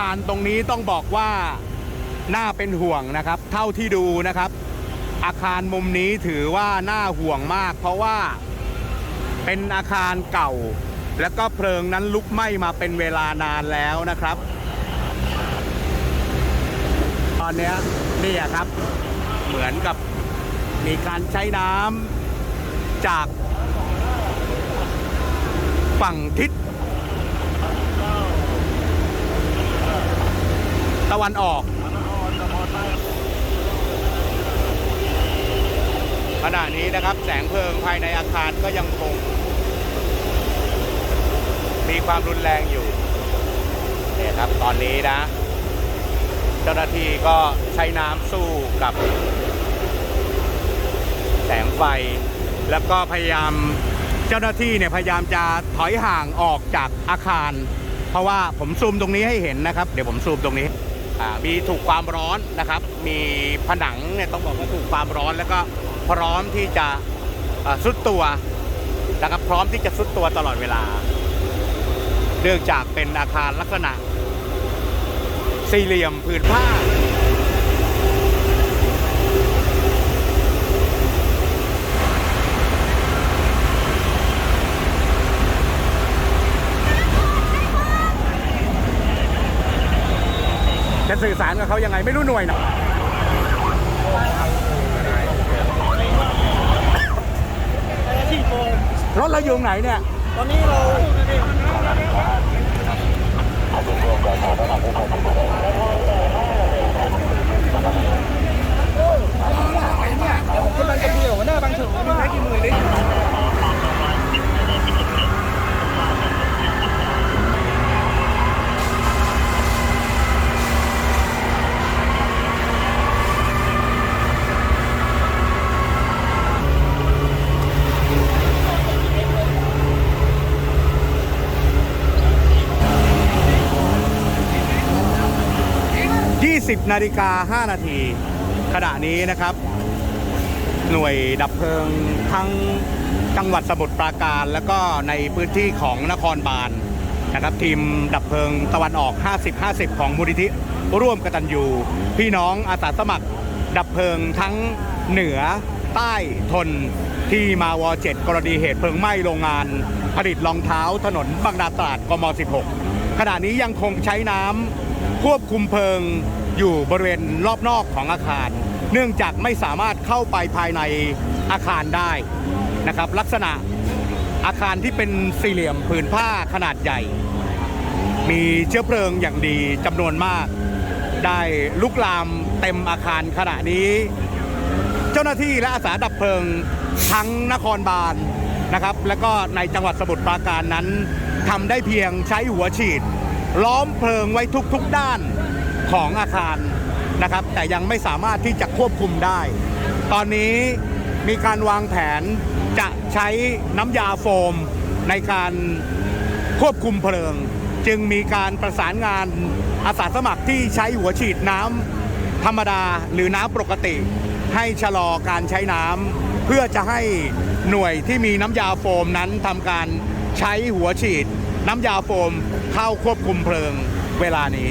อาคารตรงนี้ต้องบอกว่าน่าเป็นห่วงนะครับ เท่าที่ดูนะครับ อาคารมุมนี้ถือว่าน่าห่วงมาก เพราะว่าเป็นอาคารเก่า แล้วก็เพลิงนั้นลุกไหม้มาเป็นเวลานานแล้วนะครับ ตอนนี้นี่ครับ เหมือนกับมีการใช้น้ำจากฝั่งทิศ ตะวันออกขณะนี้นะครับแสงเพลิงภายในอาคารก็ยังคง มีความรุนแรงอยู่เนี่ยครับตอนนี้นะ เจ้าหน้าที่ก็ใช้น้ำสู้กับ แสงไฟ แล้วก็พยายามเจ้าหน้าที่เนี่ยพยายามจะถอยห่างออกจากอาคาร เพราะว่าผมซูมตรงนี้ให้เห็นนะครับ เดี๋ยวผมซูมตรงนี้ มีถูกความร้อนนะครับ มีผนังเนี่ยต้องบอกว่าถูกความร้อนแล้วก็พร้อมที่จะสุดตัวนะครับพร้อมที่จะสุดตัวตลอดเวลา เนื่องจากเป็นอาคารลักษณะ สี่เหลี่ยมผืนผ้า จะสื่อสารกับเขายังไงไม่รู้หน่วยนะรถเราอยู่ไหนเนี่ย ตอนนี้เรากำลังจะเดี่ยวหน้าบางเฉยมีไม้กี่มือดิ 20นาฬิกา5นาทีขณะนี้นะครับ หน่วยดับเพลิงทั้งจังหวัดสมุทรปราการ แล้วก็ในพื้นที่ของนครบาลนะครับทีมดับเพลิงตะวันออก 50-50 ของมูลนิธิร่วมกตัญญูพี่น้องอาสาสมัคร ดับเพลิงทั้งเหนือใต้ทนที่มาวอ7กรณีเหตุเพลิงไหม้โรงงาน ผลิตรองเท้าถนนบางนาตราดกม 16 ขณะนี้ยังคงใช้น้ำควบคุมเพลิง อยู่บริเวณรอบนอกของอาคาร เนื่องจากไม่สามารถเข้าไปภายในอาคารได้นะครับ ลักษณะอาคารที่เป็นสี่เหลี่ยมผืนผ้าขนาดใหญ่ มีเชื้อเพลิงอย่างดีจำนวนมาก ได้ลุกลามเต็มอาคารขณะนี้ เจ้าหน้าที่และอาสาดับเพลิงทั้งนครบาลนะครับ แล้วก็ในจังหวัดสมุทรปราการนั้นทำได้เพียงใช้หัวฉีด ล้อมเพลิงไว้ทุกๆด้าน ของอาคารนะครับ แต่ยังไม่สามารถที่จะควบคุมได้ ตอนนี้มีการวางแผนจะใช้น้ำยาโฟมในการควบคุมเพลิง จึงมีการประสานงานอาสาสมัครที่ใช้หัวฉีดน้ำธรรมดาหรือน้ำปกติ ให้ชะลอการใช้น้ำเพื่อจะให้หน่วยที่มีน้ำยาโฟมนั้นทำการใช้หัวฉีด น้ำยาโฟมเข้าควบคุมเพลิงเวลานี้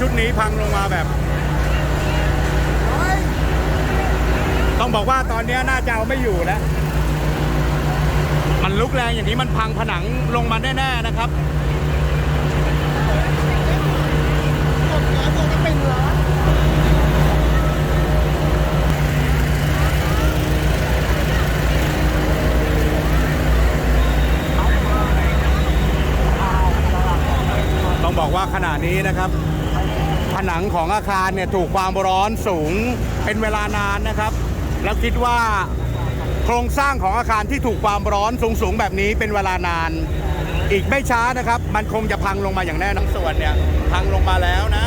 ชุดนี้พังลงมาแบบ ต้องบอกว่าตอนนี้น่าจะเอาไม่อยู่แล้ว มันลุกแรงอย่างนี้มันพังผนังลงมาแน่ๆนะครับต้องบอกว่าขณะนี้นะครับ นังของอาคารเนี่ยถูกความร้อนสูงเป็นเวลานานนะครับ แล้วคิดว่าโครงสร้างของอาคารที่ถูกความร้อนสูงๆแบบนี้เป็นเวลานาน อีกไม่ช้านะครับ มันคงจะพังลงมาอย่างแน่นอนส่วนเนี่ยพังลงมาแล้วนะ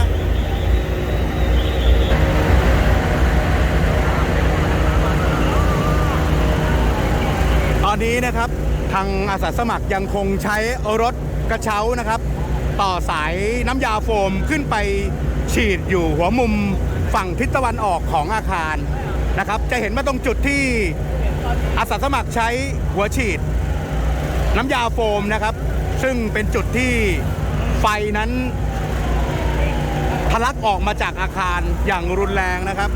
ตอนนี้นะครับทางอาสาสมัครยังคงใช้รถกระเช้านะครับ ต่อสายน้ำยาโฟมขึ้นไป ฉีดอยู่หัวมุมฝั่งทิศตะวันออกของอาคารนะครับ จะเห็นว่าตรงจุดที่อาสาสมัครใช้หัวฉีด น้ำยาโฟมนะครับ ซึ่งเป็นจุดที่ไฟนั้นทะลักออกมาจากอาคารอย่างรุนแรงนะครับ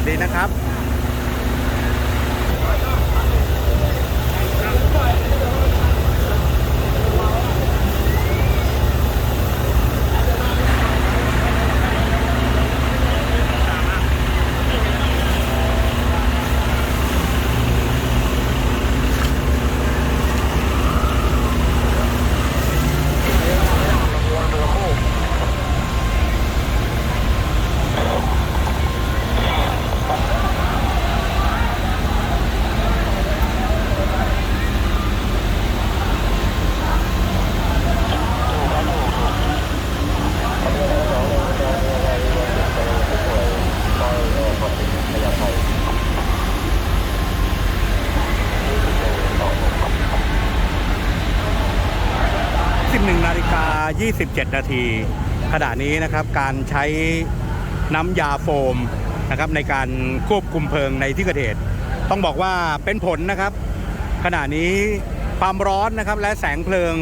วัสดีนะครับ 11นาฬิกา 27 นาที ขณะนี้นะครับการใช้น้ำยาโฟมนะครับในการควบคุมเพลิงในที่เกิดเหตุ ต้องบอกว่าเป็นผลนะครับ ขณะนี้ความร้อนนะครับและแสงเพลิง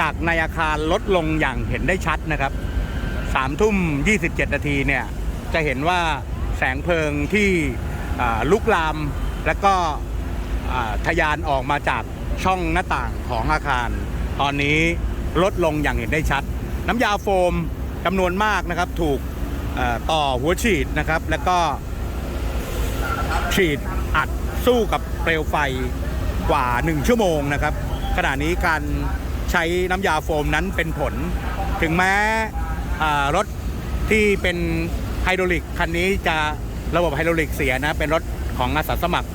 จากในอาคารลดลงอย่างเห็นได้ชัดนะครับสามทุ่ม 27 นาทีเนี่ยจะเห็นว่าแสงเพลิงที่ลุกลามและก็ทะยานออกมาจากช่องหน้าต่างของอาคาร ตอนนี้ ลดลงอย่างเห็นได้ชัด น้ำยาโฟมจำนวนมากนะครับ ถูกต่อหัวฉีดนะครับ แล้วก็ฉีดอัดสู้กับเปลวไฟกว่า 1 ชั่วโมงนะครับ ขณะนี้การใช้น้ำยาโฟมนั้นเป็นผล ถึงแม้รถที่เป็นไฮดรอลิกคันนี้จะระบบไฮดรอลิกเสียนะ เป็นรถของอาสาสมัคร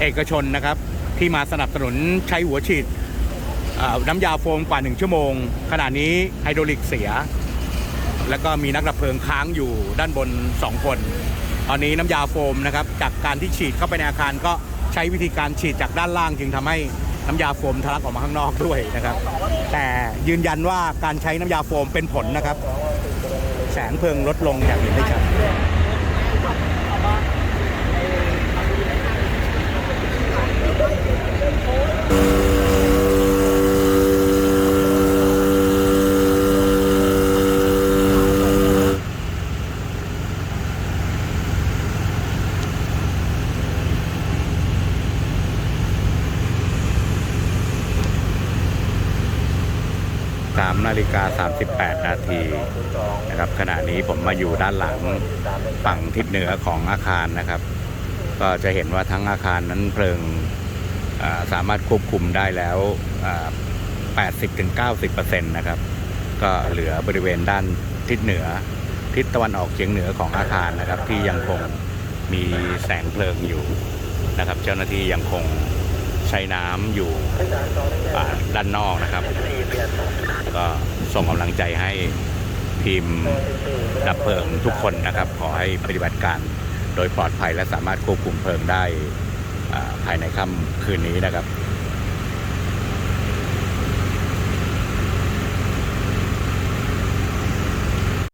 เอกชนนะครับ ที่มาสนับสนุนใช้หัวฉีด น้ำยาโฟมกว่า 1 ชั่วโมง ขณะนี้ไฮดรอลิกเสีย แล้วก็มีนักดับเพลิงค้างอยู่ด้านบน 2 คน ตอนนี้น้ำยาโฟมนะครับจากการที่ฉีดเข้าไปในอาคารก็ใช้วิธีการฉีดจากด้านล่าง จึงทำให้น้ำยาโฟมทะลักออกมาข้างนอกด้วยนะครับ แต่ยืนยันว่าการใช้น้ำยาโฟมเป็นผลนะครับ แสงเพลิงลดลงอย่างเห็นได้ชัด3 นาฬิกา 38 นาทีนะครับขณะนี้ผมมาอยู่ด้านหลังฝั่งทิศเหนือของอาคารนะครับ ก็จะเห็นว่าทั้งอาคารนั้นเพลิงสามารถควบคุมได้แล้ว 80-90%นะครับ ก็เหลือบริเวณด้านทิศเหนือ ทิศตะวันออกเฉียงเหนือของอาคารนะครับ ที่ยังคงมีแสงเพลิงอยู่นะครับ เจ้าหน้าที่ยังคงใช้น้ำอยู่ด้านนอกนะครับ ก็ส่งกำลังใจให้ทีมดับเพลิงทุกคนนะครับ ขอให้ปฏิบัติการโดยปลอดภัยและสามารถควบคุมเพลิงได้ภายในค่ำคืนนี้นะครับ